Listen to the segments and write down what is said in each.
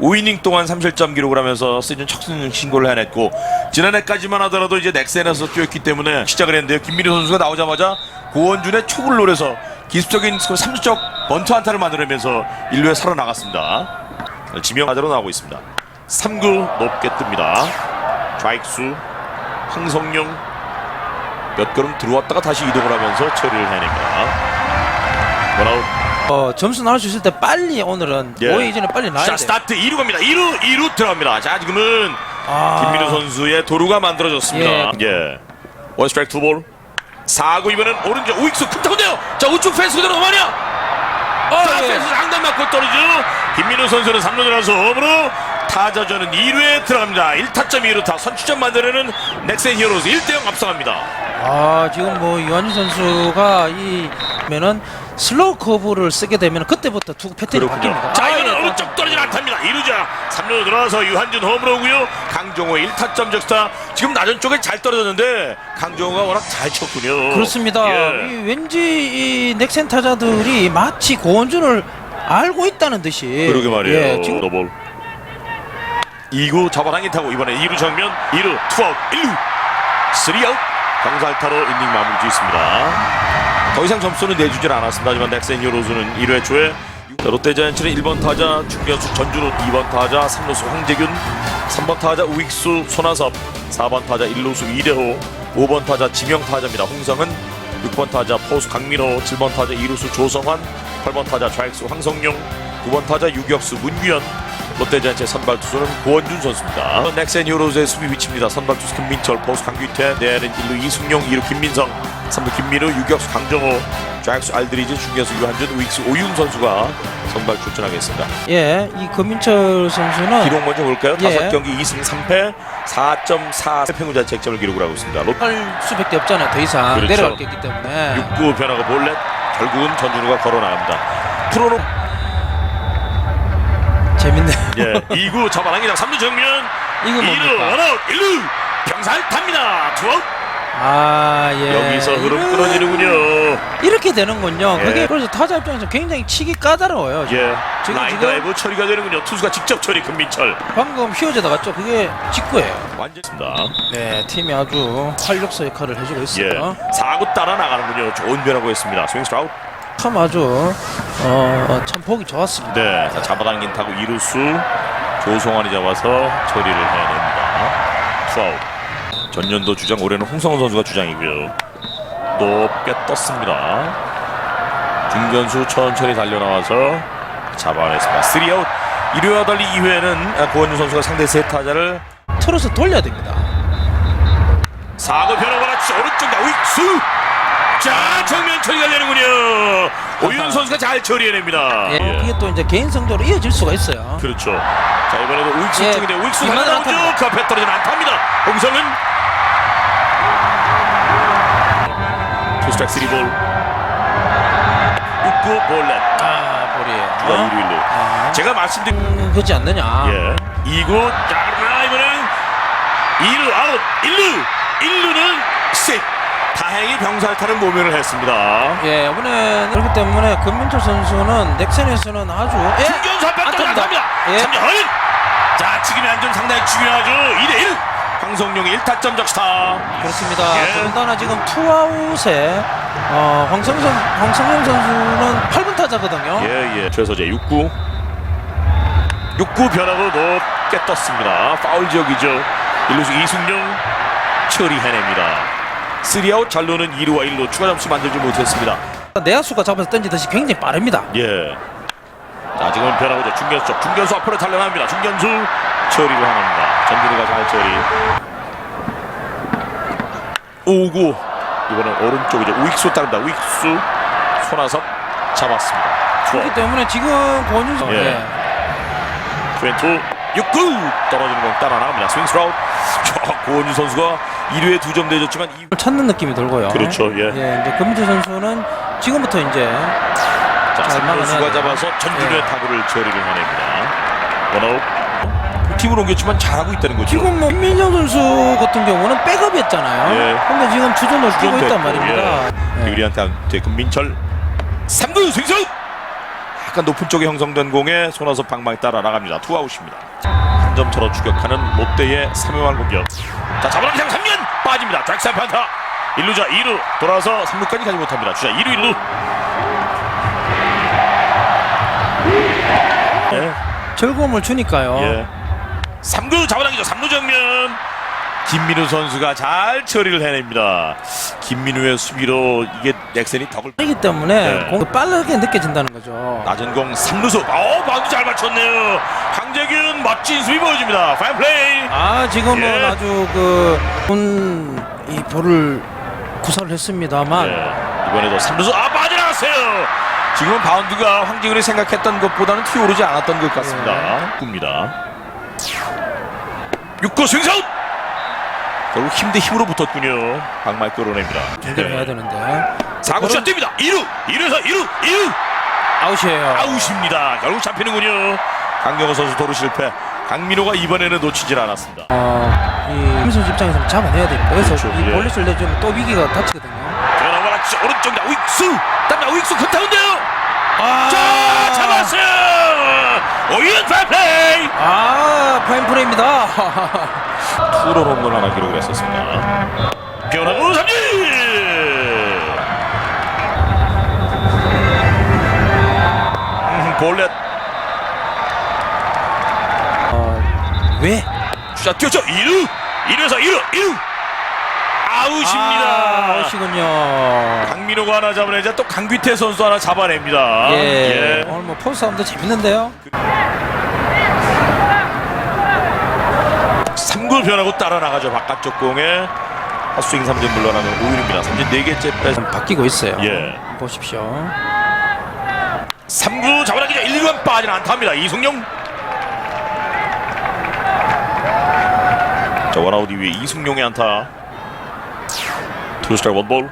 5이닝 동안 3실점 기록을 하면서 시즌 첫승 신고를 해냈고 지난해까지만 하더라도 이제 넥센에서 뛰었기 때문에 시작을 했는데요. 김민희 선수가 나오자마자 고원준의 촉을 노려서 기습적인 3주적 번트 한타를 만들어내면서 1루에 살아나갔습니다. 지명 가자로 나오고 있습니다. 3구 높게 뜹니다. 좌익수 황성용 몇 걸음 들어왔다가 다시 이동을 하면서 처리를 해냅니다. 원아웃 어, 점수 나올 수 있을 때 빨리 오늘은 예. 오해 이전에 빨리 나야 자 돼. 스타트 2루 갑니다. 2루 2루 들어갑니다. 자 지금은 아, 김민우 선수의 도루가 만들어졌습니다. 예. 원 스트라이크 투볼 4구 이번엔 오른쪽 우익수 큰 타구인데요. 자 우측 펜스 그대로 넘어가냐? 어, 자 예. 펜스 상단 맞고 떨어지죠. 김민우 선수는 3루 들어서 홈으로 타자전은 2루에 들어갑니다. 1타점 2루타 선취점 만들어내는 넥센 히어로즈 1대0 앞서갑니다. 아, 지금 뭐 유한준 선수가 이 면은 슬로우 커브를 쓰게 되면 그때부터 투구 패턴이 바뀝니다. 자 아, 이번엔 예, 오른쪽 떨어지는 안타입니다. 2루자 3루 들어와서 유한준 홈으로 오고요. 강정호의 1타점 적스타 지금 낮은 쪽에 잘 떨어졌는데 강정호가 워낙 잘 쳤군요. 그렇습니다. 예. 이 왠지 이 넥센 타자들이 마치 고원준을 알고 있다는 듯이. 그러게 말이에요. 예, 지금 노볼. 2구 잡아당기 타고 이번에 2루 정면 2루 투아웃 1루 3아웃 경살타로 인닝 마무리 짓습니다. 더 이상 점수는 내주질 않았습니다. 하지만 넥센 히어로즈는 1회 초에 롯데자이언츠는 1번 타자 중견수 전준우 2번 타자 3루수 황재균 3번 타자 우익수 손아섭 4번 타자 1루수 이대호 5번 타자 지명 타자입니다. 홍성은 6번 타자 포수 강민호 7번 타자 2루수 조성환 8번 타자 좌익수 황성용 9번 타자 유격수 문규현 롯데자이언츠의 선발 투수는 고원준 선수입니다. 넥센 히어로즈의 수비 위치입니다. 선발 투수 김민철, 포수 강규태, 내야는 1루 이승용, 2루 김민성, 3루 김민우, 유격수 강정호, 좌익수 알드리지, 중견수 유한준, 우익수 오윤 선수가 선발 출전하겠습니다. 예, 이 금민철 선수는 기록 먼저 볼까요? 예. 다섯 경기 2승 3패, 4.4 평균자 책점을 기록을 하고 있습니다. 롯데 할 수밖에 없잖아요. 더 이상 그렇죠. 있기 때문에. 6구 변화가 볼넷, 결국은 전준우가 걸어 나갑니다. 프로는 재밌네. 예, 2구 잡아당기다 3루 정면, 이거 2루 뭡니까? 원아웃, 1루 병살 탑니다. 투아웃. 아, 예. 여기서 흐름 끊어지는군요. 이렇게 되는군요. 예. 그게 그래서 타자 입장에서 굉장히 치기 까다로워요. 예, 지금- 라인 지금- 드라이브 처리가 되는군요. 투수가 직접 처리 금민철. 방금 휘어져 나갔죠. 그게 직구예요. 완전습니다. 네, 팀이 아주 활력소 역할을 해주고 예, 있어요. 4구 따라 나가는군요. 좋은 변화구였습니다. 스윙 스트라우트. 참 아주 어, 참 보기 좋았습니다. 네, 자, 잡아당긴 타구 이루수 조성환이 잡아서 처리를 해냅니다. 투아웃. 전년도 주장 올해는 홍성훈 선수가 주장이고요. 높게 떴습니다. 중견수 천천히 달려나와서 잡아냈습니다. 3아웃. 1회와 달리 2회는 고원준 선수가 상대 세 타자를 틀어서 돌려야 됩니다. 사고 변화가 났지 오른쪽 나 우익수 자 정면 처리가 되는군요 오윤 선수가 잘 처리해냅니다 예, 예. 그게 또 이제 개인 성적으로 이어질 수가 있어요. 그렇죠 자 이번에도 우익수 예, 쪽인데 우익수 달려나오죠 안타입니다. 그 앞에 떨어지는 안타입니다 홍성은 투스트라이크 3볼 6구 볼넷 아, 볼이에요. 주자 1루 1루 아, 제가 말씀드린 음, 그렇지 않느냐. 예 2구 자 이번엔 2루 아웃 1루 1루는 셋 다행히 병살타는 모면을 했습니다 예, 이번에 그렇기 때문에 금민철 선수는 넥센에서는 아주 예, 중견수 앞에 안타입니다. 떨어집니다. 예. 3점 자 지금의 안전 상당히 중요하죠. 2대1 황성용의 1타점 적스타. 그렇습니다. 예. 더군다나 지금 투아웃에 어, 황성선 황성영 선수는 8분 타자거든요. 예 예. 최서재 6구 6구 변화구 높게 떴습니다. 파울 지역이죠. 1루수 이승용 처리해냅니다. 3아웃 잘로는 2루와 1루 추가 점수 만들지 못했습니다. 내야수가 잡아서 던지듯이 굉장히 빠릅니다. 예. 자 지금은 변화구죠. 중견수 쪽 중견수 앞으로 달려납니다. 중견수 처리를 하납니다. 전준우가 잘 처리. 5구 이번엔 오른쪽이죠. 우익수 따릅니다. 우익수 손아섭 잡았습니다. 그렇기 때문에 지금 권윤 선수 예. 예. 트웬투 6구 떨어지는 공 따라 나갑니다. 스윙 스라웃. 저 고원주 선수가 1회에 2점 내줬지만 2 찾는 느낌이 들고요. 그렇죠, 예. 예, 이제 금민철 선수는 지금부터 이제 자, 잘 막아내야 3루수가 돼요. 잡아서 전준우의 예. 타구를 처리를 해냅니다. 원아웃. 팀을 옮겼지만 잘하고 있다는 거죠. 지금 뭐 민정 선수 같은 경우는 백업이었잖아요. 예. 근데 지금 주전을 뛰고 있단 말입니다. 예. 예. 유리한테 금민철 3구 승수 약간 높은 쪽에 형성된 공에 손아섭 방망이 따라 나갑니다. 투아웃입니다. 한 점 차로 추격하는 롯데의 3회말 공격. 자, 잡아당기장 3년 빠집니다. 잭슨 판타. 1루자 2루 돌아서 3루까지 가지 못합니다. 주자 2루 1루. 예. 즐거움을 주니까요. 예. 3구 잡아당기죠. 3루 정면. 김민우 선수가 잘 처리를 해냅니다. 김민우의 수비로 이게 넥센이 덕을 이기 때문에 네. 공이 빠르게 느껴진다는 거죠. 낮은 공 3루수. 어, 바운드 잘 맞췄네요. 강재균 멋진 수비 보여줍니다. 파인 플레이. 아 지금은 예. 아주 그이 볼을 구사를 했습니다만 예. 이번에도 3루수. 아, 빠져나갔어요. 지금은 바운드가 황재균이 생각했던 것보다는 튀어오르지 않았던 것 같습니다. 굽니다. 6구 스윙사웃. 결국 힘 대 힘으로 붙었군요. 방말 끌어냅니다. 연결을 해야 되는데 4구 샷 뜁니다. 2루. 2루에서 2루. 2루. 아웃이에요. 아웃입니다. 결국 잡히는군요. 강경호 선수 도루 실패. 강민호가 이번에는 놓치질 않았습니다. 어, 이 김선수 입장에서는 잡아내야 됩니다. 그래서 그렇죠, 이 예. 볼넷을 내주면 또 위기가 닥치거든요. 진짜 오른쪽이다. 우익수. 땀나 우익수 컨타운데요. 아, 자, 잡았어요. 오이은 파이플레이. 아 파인플레이입니다. 투런 홈런 하나 기록을 했었습니다. 변화구 삼진. 음, 볼넷 어, 왜? 주자 뛰었죠. 2루. 1루에서 1루. 1루. 아웃입니다. 아, 아웃이군요. 강민호가 하나 잡아내자 또 강귀태 선수 하나 잡아냅니다. 예. 오늘 뭐 포스 싸움도 재밌는데요. 3구 변하고 따라 나가죠. 바깥쪽 공에 헛스윙 삼진 물러나는 오윤입니다. 삼진 4개째 뺏. 바뀌고 있어요. 예. 보십시오. 3구 잡아당기죠. 1, 2루간 빠진 안타입니다. 이승용. 자 원아웃 이후에 이승용의 안타. 투스타 원볼.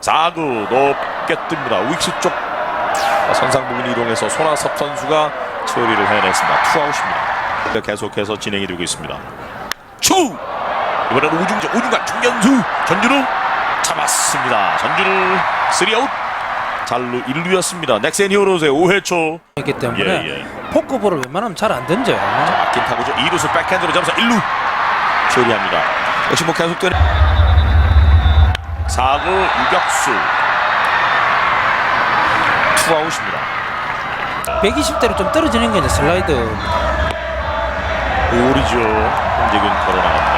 4구 높게 뜹니다. 우익수 쪽 자, 선상 부분 이동해서 손아섭 선수가 처리를 해냈습니다. 투아웃입니다. 계속해서 진행이 되고 있습니다. 추 이번에는 오중전 오중간 중견수 전준우 잡았습니다. 전준우 3아웃 잘루 1루였습니다. 넥센 히어로즈의 5회 초. 있기 때문에 예, 예. 포크볼을 웬만하면 잘 안 던져요. 아낀 타구죠. 2루수 백핸드로 잡아서 1루 처리합니다. 역시 뭐 계속되는 4구 유격수 투아웃입니다. 120대로 좀 떨어지는 게 이제 슬라이드. 볼이죠. 홍재균 걸어 나갑니다.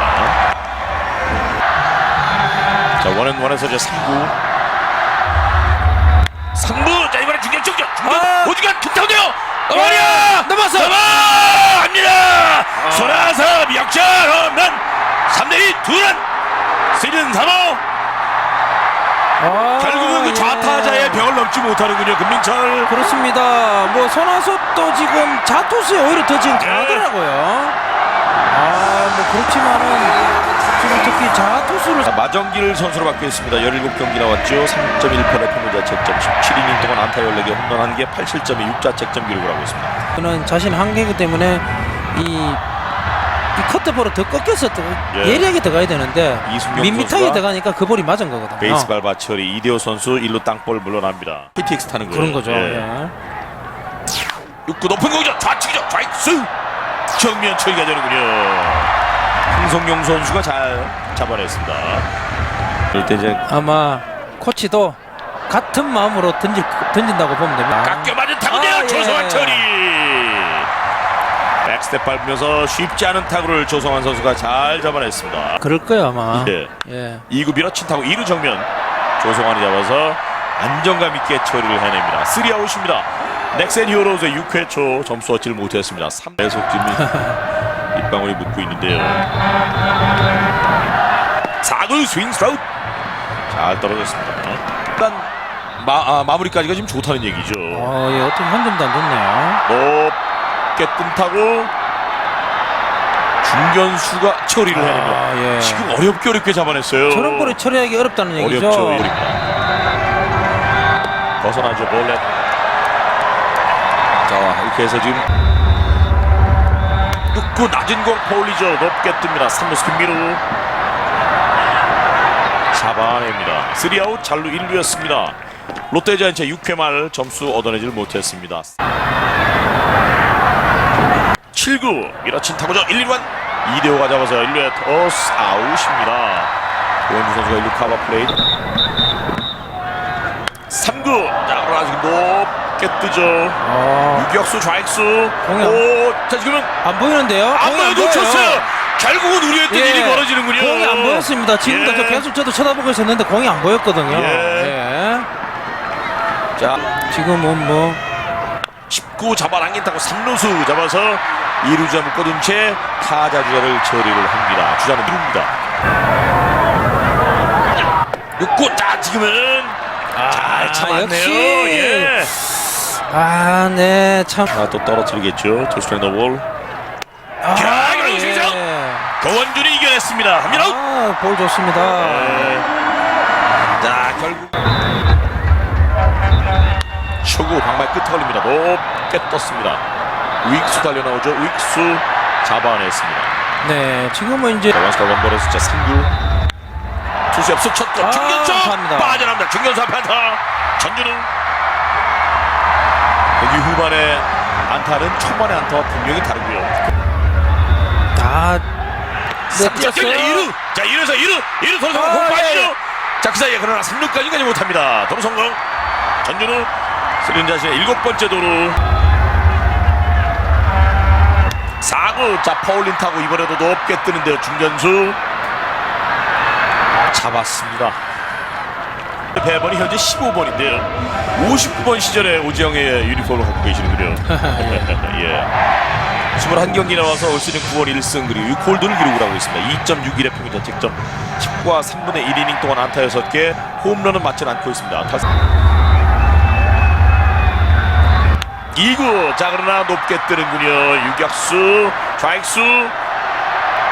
자 원앤 원에서 이제 3구 3구 자 이번에 중견 쪽죠 중견 아! 오중간 금타운데요 어머니야 넘었어! 넘어갑니다 손아섭 역전 홈런 3대2 두런 시즌 3호 아, 결국은 그 예. 좌타자의 벽을 넘지 못하는군요 금민철 그렇습니다. 뭐 손아섭도 지금 자투수에 오히려 더 지금 강하더라고요. 아, 뭐 그렇지만은 지금 특히 자투수를 자, 마정길 선수로 바뀌었습니다. 17경기 나왔죠. 3.18의 평균자책점 17이닝 동안 안타 14개, 홈런 1개, 87점의 6자책점 기록을 하고 있습니다. 는 자신 한계이기 때문에 이, 이 커트볼을 더 꺾여서 더 예. 예리하게 들어가야 되는데 이승용 밋밋하게 들어가니까 그 볼이 맞은 거거든요. 베이스발 바처리 이대호 선수 1루 땅볼 물러납니다. PTX 타는 거예요. 그런 거죠. 예. 예. 6구 높은 공이죠. 좌측이죠. 좌익수 정면 처리가 되는군요. 홍성용 선수가 잘 잡아냈습니다. 이럴 때 이제 아마 코치도 같은 마음으로 던질, 던진다고 보면 됩니다. 깎여 맞은 타구인데요. 아, 예. 조성환 처리. 백스텝 밟으면서 쉽지 않은 타구를 조성환 선수가 잘 잡아냈습니다. 그럴 거예요 아마. 예. 예. 2구 밀어친 타구 2루 정면 조성환이 잡아서 안정감 있게 처리를 해냅니다. 3아웃입니다. 넥센 히어로즈의 6회 초 점수 얻지를 못했습니다. 3 계속 지금 입방울이 묻고 있는데요. 4구 스윙 스트라우트 잘 떨어졌습니다. 일단 마, 아, 마무리까지가 지금 좋다는 얘기죠. 어, 예, 어떻게 한 점도 안 됐네요. 높 게뜬 타고 중견수가 처리를. 아, 예. 지금 어렵게 어렵게 잡아냈어요. 저런 볼을 처리하기 어렵다는 얘기죠. 어렵죠. 벗어나죠 볼넷. 자 이렇게 해서 지금 6구 낮은 공 포울리죠. 높게 뜹니다. 3루수 김민우 잡아냅니다. 3아웃 잘루 1루였습니다. 롯데자이언츠 6회 말 점수 얻어내질 못했습니다. 7구 밀어친 타구죠 1, 2루 2대5가 잡아서 1루에 토스 아웃입니다. 오현주 선수가 1루 카바 플레이 3구 자 그러나 지금 높게 뜨죠 어, 유격수 좌익수 공이 안- 오자 지금은 안 보이는데요? 안 공이 보여 놓쳤어요. 결국은 우려했던 예. 일이 벌어지는군요 공이 안 보였습니다. 지금도 예. 저 계속 저도 쳐다보고 있었는데 공이 안 보였거든요. 예. 예. 자 지금은 뭐 19 잡아당긴다고 3루수 잡아서 2루자 묶어둔 채 타자 주자를 처리를 합니다. 주자는 1루입니다. 6구 자 지금은 잘 참았네요. 예. 아, 네, 참. 아, 또 떨어뜨리겠죠. 투스트라이크 노볼. 아, 야, 이거 진짜. 고원준이 이겨냈습니다. 합니다. 아, 볼 좋습니다. 네. 자 결국 초구 방망이 끝에 걸립니다. 높게 떴습니다. 우익수 달려 나오죠. 우익수 잡아냈습니다. 네, 지금은 이제 원스타 원볼의 숫자 3구 투수 옆서 쳤고 아, 중견수 감사합니다. 빠져나옵니다. 중견수 안타 전준우 여기 후반에 안타는 초반의 안타와 분명히 다르고요. 다 네, 자, 뛰었어요. 2루 자 2루에서 2루 2루 도로 성공 아, 공 예. 빠지죠. 자그 사이에 그러나 3루까지 가지 못합니다. 도로 성공 전준우 쓰린 자신의 일곱 번째 도루. 4구 자 파울린 타고 이번에도 높게 뜨는데요 중견수. 잡았습니다. 배번이 현재 15번인데요. 59번 시절에 오지영의 유니폼을 갖고 계시는군요. 예. 21경기 나와서 올 시즌 9월 1승 그리고 6홀드를 기록을 하고 있습니다. 2.61의 평균 자책점. 10과 3분의 1이닝 동안 안타 6개 홈런은 맞지 않고 있습니다 2구. 자 그러나 높게 뜨는군요. 유격수 좌익수.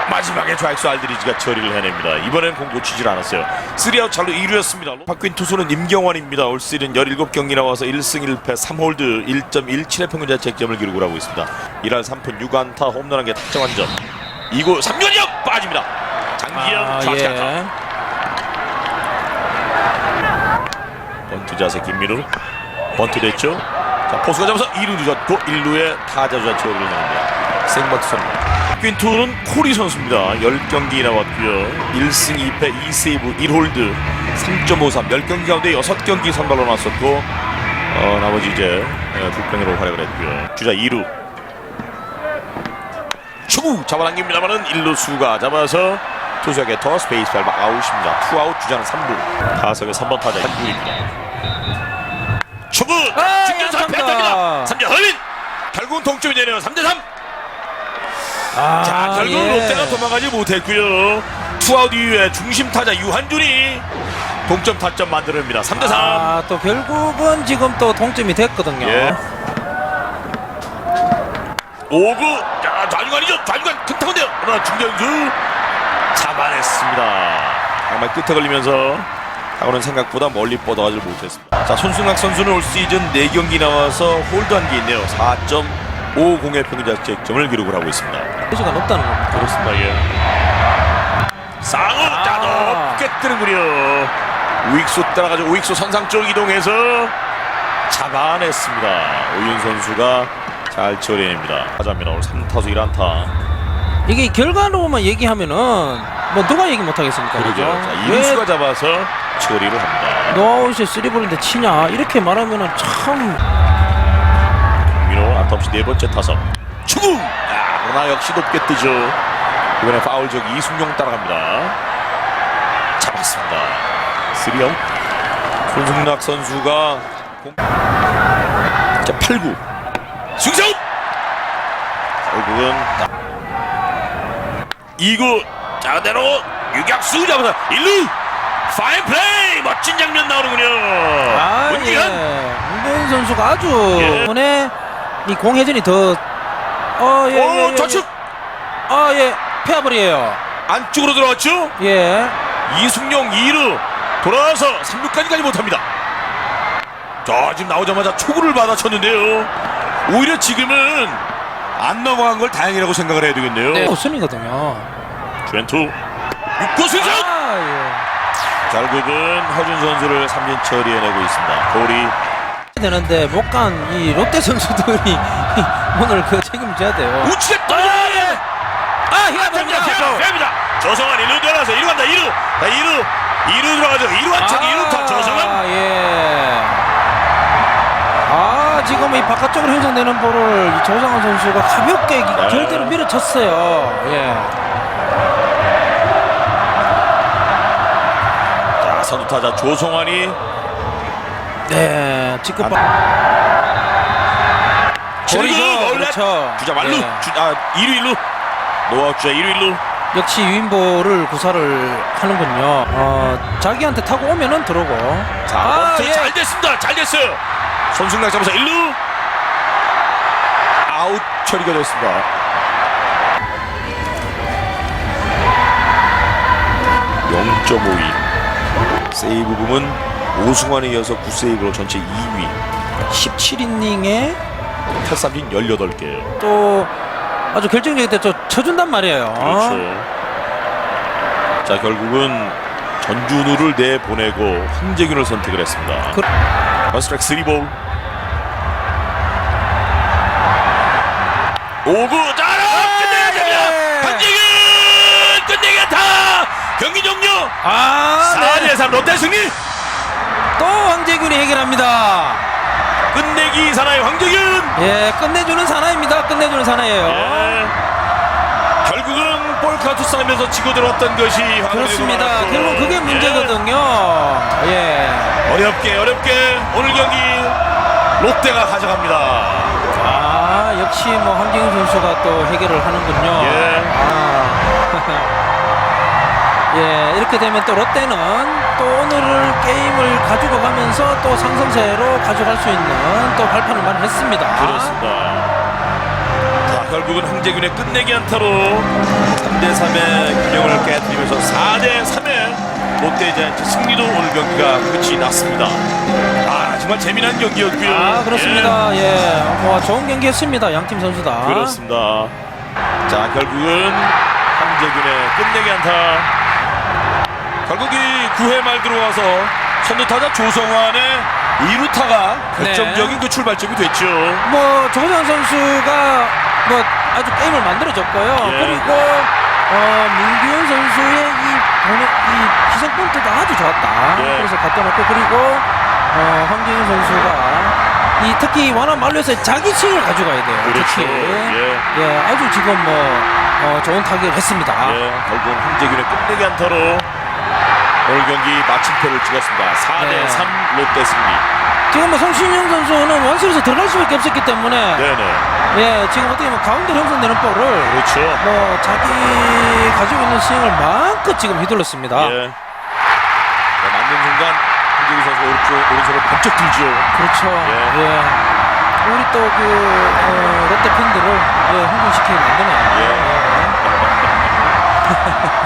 마지막에 좌익수 알드리지가 처리를 해냅니다. 이번엔 공 놓치질 않았어요. 3아웃 잘로 2루였습니다. 바뀐 투수는 임경환입니다. 올 시즌 17경기 나와서 1승 1패 3홀드 1.17의 평균 자책점을 기록을 하고 있습니다. 1할 3푼 6안타 홈런 1개 탁점 한점 2구 3루역 빠집니다. 장기영 아, 좌측 안타. 예. 번트 자세 김민우. 번트 됐죠 자 포수가 잡아서 2루 늦었고 1루에 타자 주자 처리를 내립니다. 생번트 선물. 퀸투는 코리 선수입니다. 10경기 나왔고요. 1승 2패 2세이브 1홀드. 3.53 10경기 가운데 6경기 선발로 나왔었고 어, 나머지 이제 예, 불펜으로 활약을 했고요. 주자 2루. 초구! 잡아당깁니다만은 1루수가 잡아서 투수에게 토스 베이스 밟아 아웃입니다. 투아웃 주자는 3루. 타석의 3번 타자 한국입니다. 초구! 아, 중견수 앞에 감사합니다. 안타입니다. 3점 허민. 결국은 동점이 되네요. 3대3 아, 자 결국은 예. 롯데가 도망가지 못했고요. 투아웃 이후에 중심 타자 유한준이 동점 타점 만들어냅니다. 3대3 아, 또 결국은 지금 또 동점이 됐거든요. 예. 5구. 자 좌중간이죠. 좌중간 큰 타구인데요. 그러나 중견수 잡아냈습니다. 정말 끝에 걸리면서 타구는 생각보다 멀리 뻗어가지 못했습니다 자 손승락 선수는 올 시즌 4경기 나와서 홀드한 게 있네요 4.50의 평균 자책점을 기록을 하고 있습니다 시가 높다는 겁니다. 그렇습니다 예. 쌍우 아. 자 높게 뜨는군요 우익수 따라가지고 우익수 선상 쪽 이동해서 잡아냈습니다 오윤 선수가 잘 처리해냅니다 하자면 오늘 3타수 1안타 이게 결과로만 얘기하면은 뭐 누가 얘기 못 하겠습니까? 그러죠 그죠? 자, 왜 이루수가 잡아서 처리를 합니다. 노아웃에 쓰리볼인데 치냐? 이렇게 말하면은 참. 민호 없이 네 번째 타석. 추구 아, 그러나 역시 높게 뜨죠. 이번에 파울 적 이순용 따라갑니다. 잡았습니다. 3아웃. 손승락 선수가 공... 자 8구. 승성 결국은 2구. 자 그대로 유격수 잡아서 1루 파인 플레이 멋진 장면 나오는군요 아, 문기현 예. 문기현 선수가 아주 예. 이번에 이 공회전이 더 어, 예, 오 예, 예, 좌측 아, 예. 페어블이에요. 안쪽으로 들어왔죠 예. 이승용 2루 돌아와서 3루까지 가지 못합니다. 자 지금 나오자마자 초구를 받아쳤는데요. 오히려 지금은 안 넘어간 걸 다행이라고 생각을 해야 되겠네요. 네. 우승이거든요. 주엔투 6구 승선 아, 예. 결국은 허준 선수를 3진 처리해내고 있습니다. 골이 되는데 못 간 이 롯데 선수들이 오늘 그 책임져야 돼요. 우측에 아, 떨어져! 예. 아, 됩니다. 조성환 1루 들어가서 1루 간다. 1루. 자, 1루. 2루 들어가죠. 2루 한척 2루 타 조성환. 아, 예. 아, 지금 이 바깥쪽으로 형성되는 볼을 이 조상원 선수가 가볍게 네. 결대로 밀어쳤어요. 예. 선두 타자 조성환이 네, 바... 치르고 볼이죠. 원래 그렇죠. 주자 말루. 예. 주, 아, 1루 1루. 노아웃 주자 1루 1루. 역시 유인볼을 구사를 하는군요. 어, 자기한테 타고 오면은 들어오고. 자, 아, 멈춰 예. 잘 됐습니다. 잘 됐어요. 손승락 잡아서 1루. 아웃 처리가 됐습니다. (0.52) 세이브 부분 오승환에 이어서 9세이브로 전체 2위. 17이닝에 탈삼진 18개예요 또 아주 결정적일 때또 쳐준단 말이에요. 그렇죠. 자 결국은 전준우를 내보내고 황재균을 선택을 했습니다. 그- 원스트라이크 3볼 5구 짜라 끝내야 됩니다 황재균 끝내겠다 경기 종료 아, 4대 네. 3 롯데 승리 또 황재균이 해결합니다. 끝내기 사나이 황재균 예, 끝내주는 사나입니다. 끝내주는 사나예요. 예. 결국은 볼 카운트 싸면서 치고 들어왔던 것이 황재균으로 그렇습니다. 결국 그게 예. 문제거든요. 예. 어렵게 어렵게 오늘 경기 롯데가 가져갑니다. 아, 역시 뭐 황재균 선수가 또 해결을 하는군요. 예. 아. 예, 이렇게 되면 또 롯데는 또 오늘을 게임을 가지고 가면서 또 상승세로 가져갈 수 있는 또 발판을 마련했습니다. 그렇습니다. 자, 결국은 황재균의 끝내기 안타로 3대 3의 균형을 깨뜨리면서 4대 3의 롯데 자이언츠 승리로 오늘 경기가 끝이 났습니다. 아 정말 재미난 경기였고요. 아, 그렇습니다. 예. 뭐 좋은 경기 했습니다. 양팀 선수 다. 예, 그렇습니다. 자 결국은 황재균의 끝내기 안타. 결국 이 9회 말 들어와서 선두타자 조성환의 2루타가 네. 결정적인 그 출발점이 됐죠. 뭐 조정 선수가 뭐 아주 게임을 만들어줬고요. 예. 그리고 어, 민규현 선수의 이 보내 이 희생 펀트도 아주 좋았다. 예. 그래서 갖다 놓고 그리고 어, 황진희 선수가 이 특히 원한 말로에서 자기 스윙을 가져가야 돼요. 그렇죠. 특히 예. 예, 아주 지금 뭐 어, 좋은 타격을 했습니다. 예, 결국 황재균의 끝내기 안타로 오늘 경기 마침표를 찍었습니다. 4대3 네. 롯데 승리. 지금 뭐 송신영 선수는 원수에서 들어갈 수밖에 없었기 때문에 네네. 예, 지금 어떻게 보면 가운데로 형성되는 볼을 그렇죠. 뭐 자기 가지고 있는 스윙을 마음껏 지금 휘둘렀습니다. 예. 네, 맞는 순간 한기우 선수 오른쪽, 오른손을 번쩍 들죠. 그렇죠. 예. 예. 우리 또그 어, 롯데 팬들을 예, 흥분시키게 만드네요. 예. 예.